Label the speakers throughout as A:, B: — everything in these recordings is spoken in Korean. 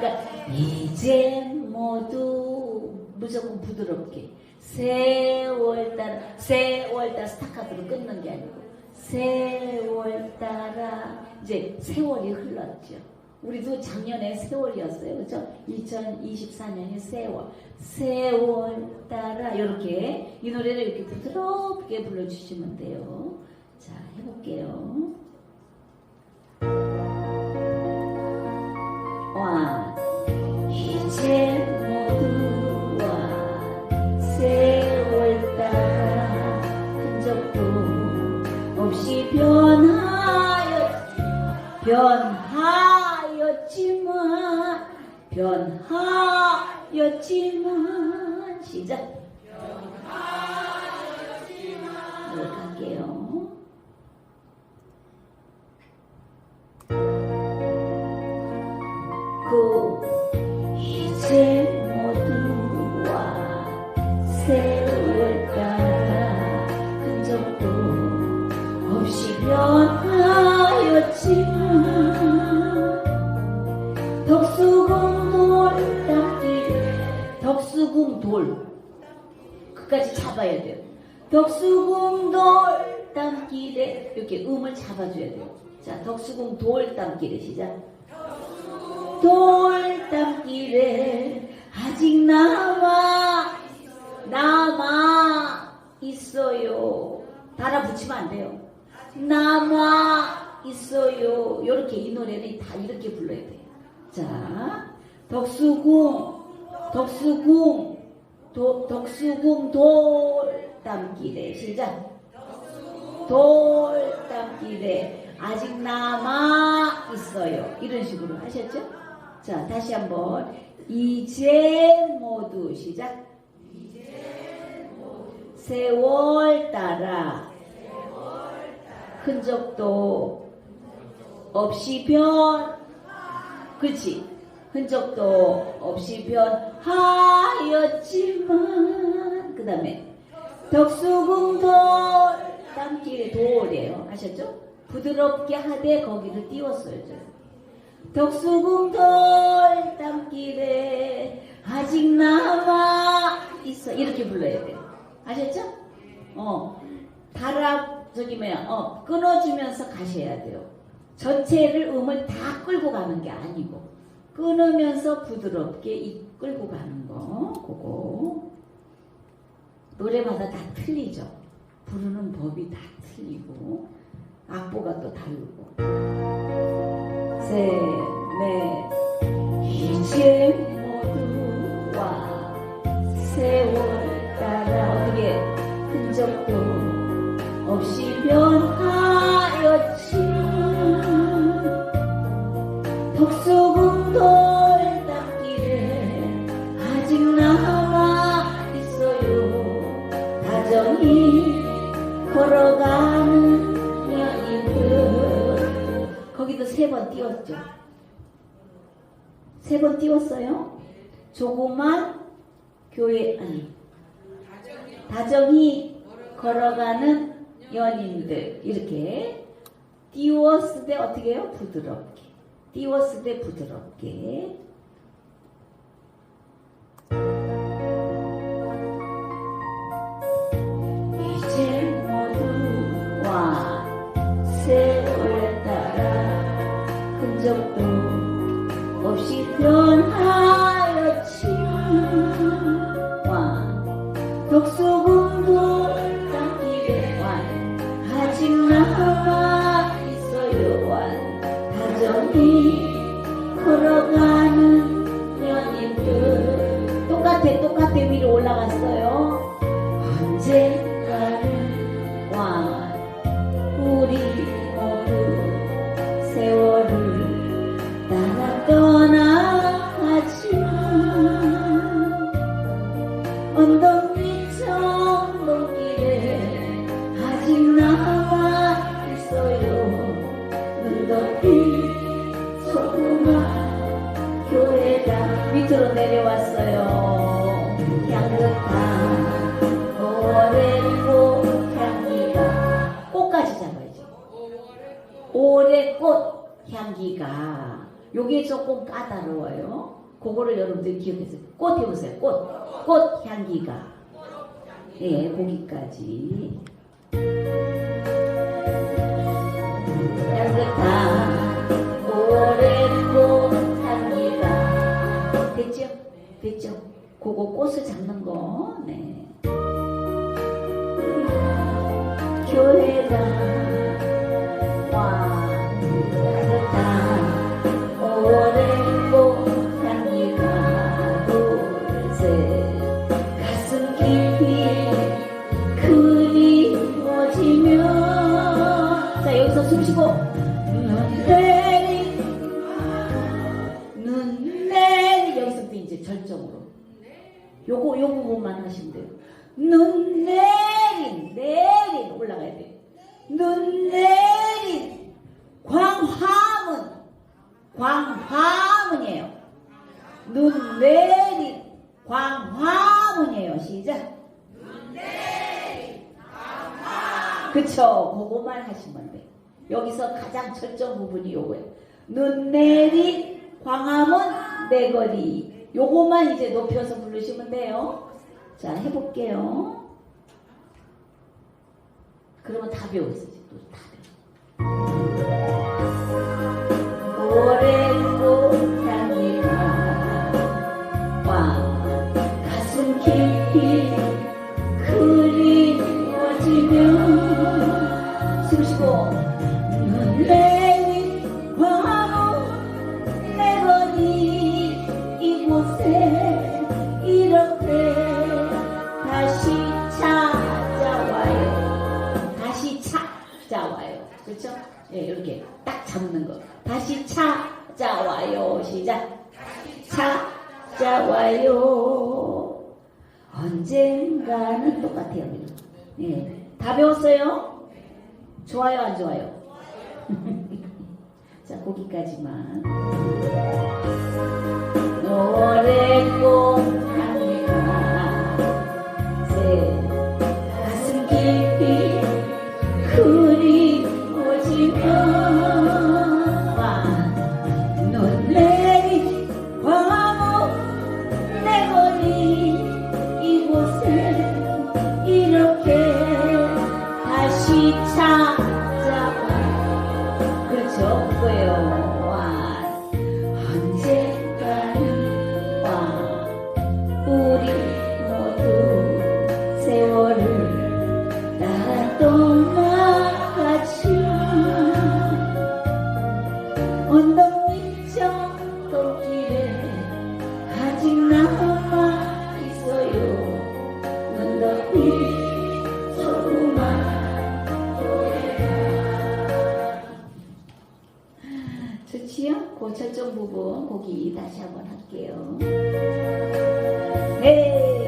A: 네. 이제 모두 무조건 부드럽게 세월달 세월달 스타카토로 끊는 게 아니고 세월 따라 이제 세월이 흘렀죠. 우리도 작년에 세월이었어요. 그죠? 2024년이 세월. 세월 따라 이렇게 이 노래를 이렇게 부드럽게 불러주시면 돼요. 자, 해볼게요. 변하였지만 시작 덕수궁 돌 끝까지 잡아야 돼요 덕수궁 돌 땀길에 이렇게 음을 잡아줘야 돼요 자 덕수궁 돌 땀길에 시작 돌담길에 아직 남아 남아 있어요. 달아붙이면 안 돼요. 남아 있어요. 이렇게 이 노래는 다 이렇게 불러야 돼요. 자, 덕수궁, 덕수궁, 도, 덕수궁 돌담길에 시작. 돌담길에 아직 남아 있어요. 이런 식으로 하셨죠? 자, 다시 한번 이제 모두 시작. 세월 따라 흔적도 없이 변 그렇지 흔적도 없이 변하였지만 그 다음에 덕수궁 돌 땀길에 돌이에요 하셨죠? 부드럽게 하되 거기를 띄웠어요 저. 덕수궁 돌 땀길에 아직 남아 있어 이렇게 불러야 돼요 아셨죠? 어 달아 저기 뭐야 어 끊어주면서 가셔야 돼요 전체를 음을 다 끌고 가는 게 아니고 끊으면서 부드럽게 이 끌고 가는 거 그거. 노래마다 다 틀리죠. 부르는 법이 다 틀리고 악보가 또 다르고. 셋, 넷, 이제 모두와 세월 따라 어떻게? 흔적도 없이 변하 번 띄웠죠? 세 번 띄웠어요? 조그만 교회 아니 다정히 걸어가는 연인들. 이렇게. 띄웠을 때 어떻게 해요? 부드럽게. 띄웠을 때 부드럽게 요게 조금 까다로워요. 그거를 여러분들 기억해서 꽃 해보세요. 꽃, 꽃 향기가 예, 거기까지 향긋한 올해 꽃 향기가 됐죠? 됐죠? 그거 꽃을 잡는 거 네. 교회가 광화문. 광화문이에요. 눈 내린 광화문이에요. 시작. 눈 내린 광화문 그쵸? 그거만 하시면 돼요 여기서 가장 절정 부분이 요거예요. 눈 내린 광화문 내거리. 요거만 이제 높여서 부르시면 돼요. 자 해볼게요. 그러면 다 배웠어요. 또다 배웠어요. 그렇죠? 예, 이렇게 딱 잡는 거. 다시 찾아와요. 시작. 찾아와요. 언젠가는 똑같아요 예, 다 배웠어요? 좋아요 안 좋아요? 자 거기까지만. 오랜 꽃 절정 부분 거기 다시 한번 할게요. 네,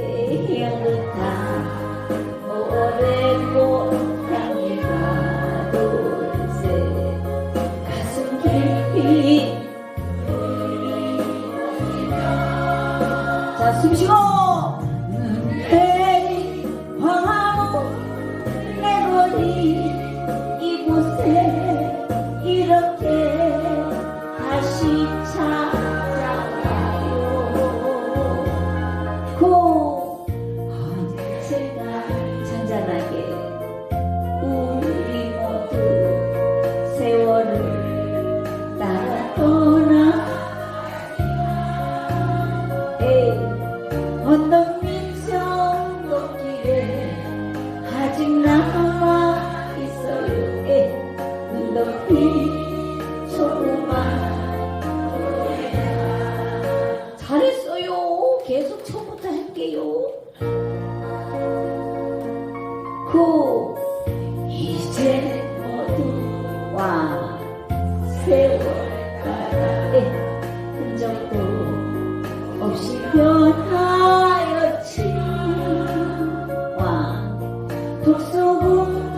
A: 走过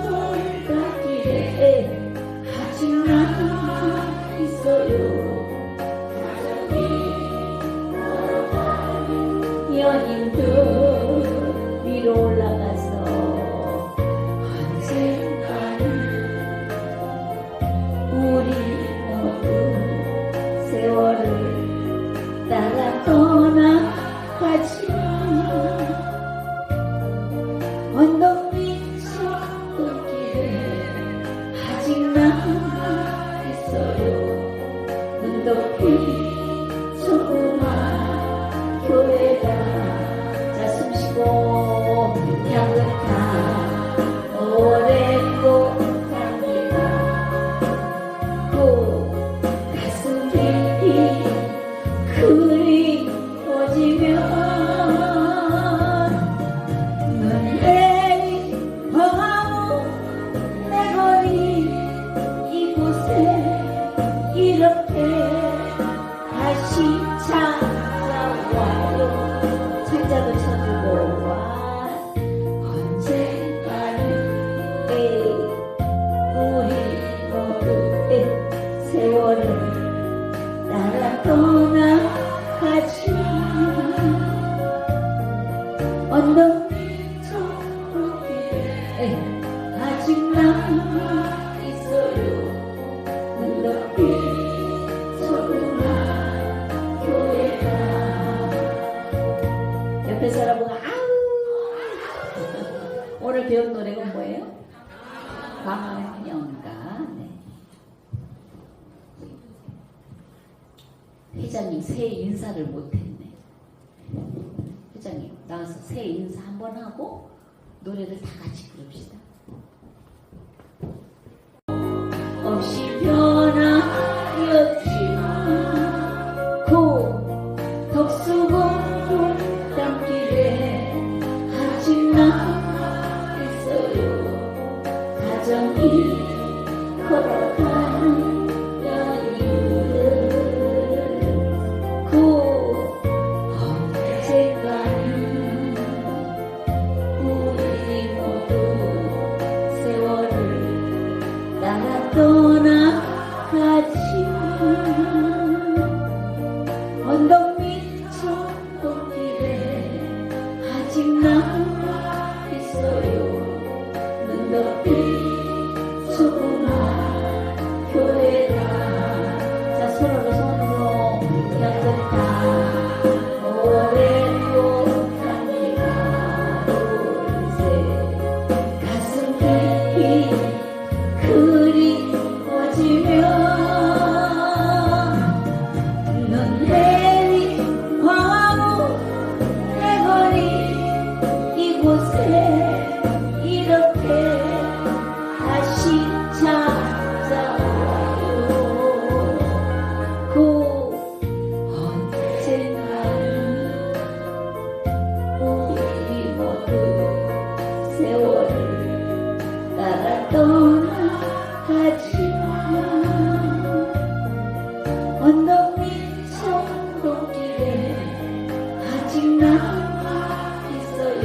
A: 회장님 새 인사를 못했네. 회장님 나와서 새 인사 한번 하고 노래를 다 같이 부릅시다.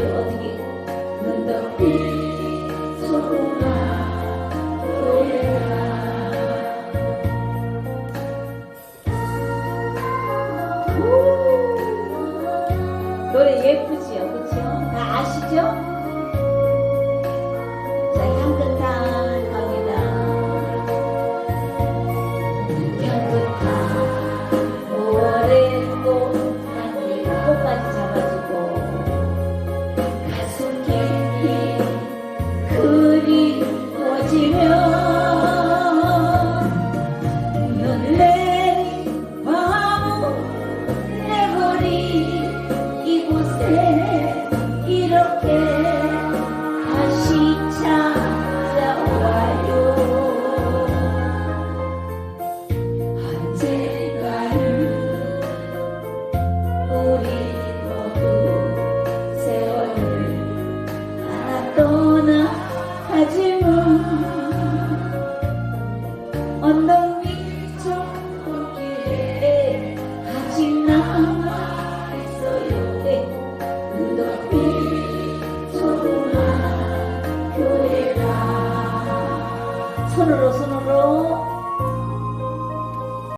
A: you.